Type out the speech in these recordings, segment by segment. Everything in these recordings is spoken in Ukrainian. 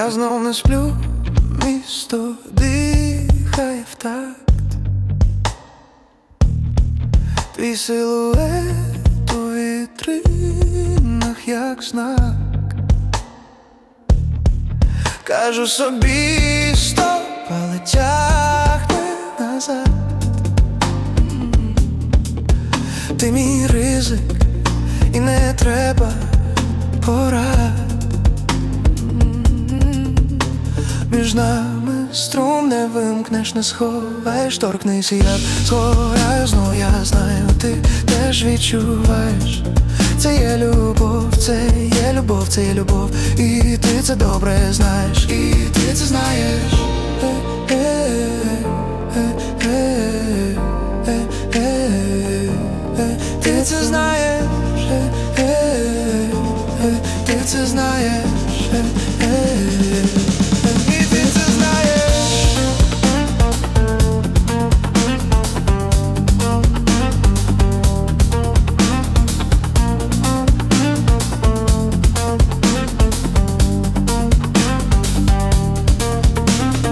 я знов не сплю, місто дихає в такт. Твій силует у вітринах, як знак. Кажу собі стоп, але тягне назад Ти мій ризик, і не треба порад Між нами струм не вимкнеш, не сховаєш, торкнись, і я згораю знов, я знаю, ти теж відчуваєш. Це є любов, це є любов, це є любов, і ти це добре знаєш, і ти це знаєш. Ти це знаєш, ти це знаєш,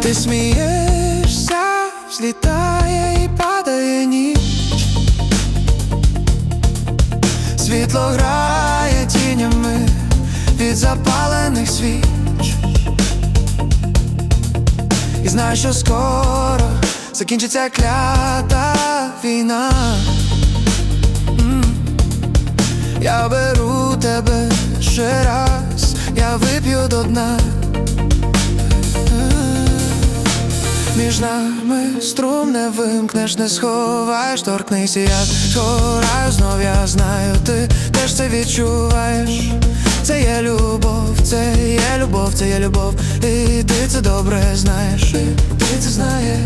Ти смієшся, взлітає і падає ніч. Світло грає тінями від запалених свіч. І знаю, що скоро закінчиться клята війна. Я беру тебе ще раз, я вип'ю до дна Між нами струм не вимкнеш, не сховаєш, торкнись, я згораю знов, я знаю, ти теж це відчуваєш. Це є любов, це є любов, це є любов, і ти це добре знаєш, і ти це знаєш.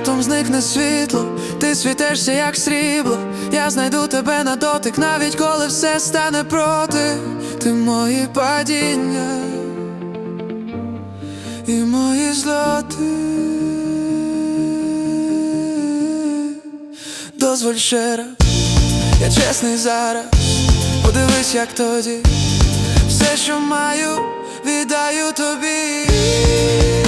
Раптом зникне світло, ти світишся як срібло. Я знайду тебе на дотик, навіть коли все стане проти. Ти мої падіння і мої злоти. Дозволь ще раз, я чесний зараз. Подивись, як тоді, все, що маю, віддаю тобі.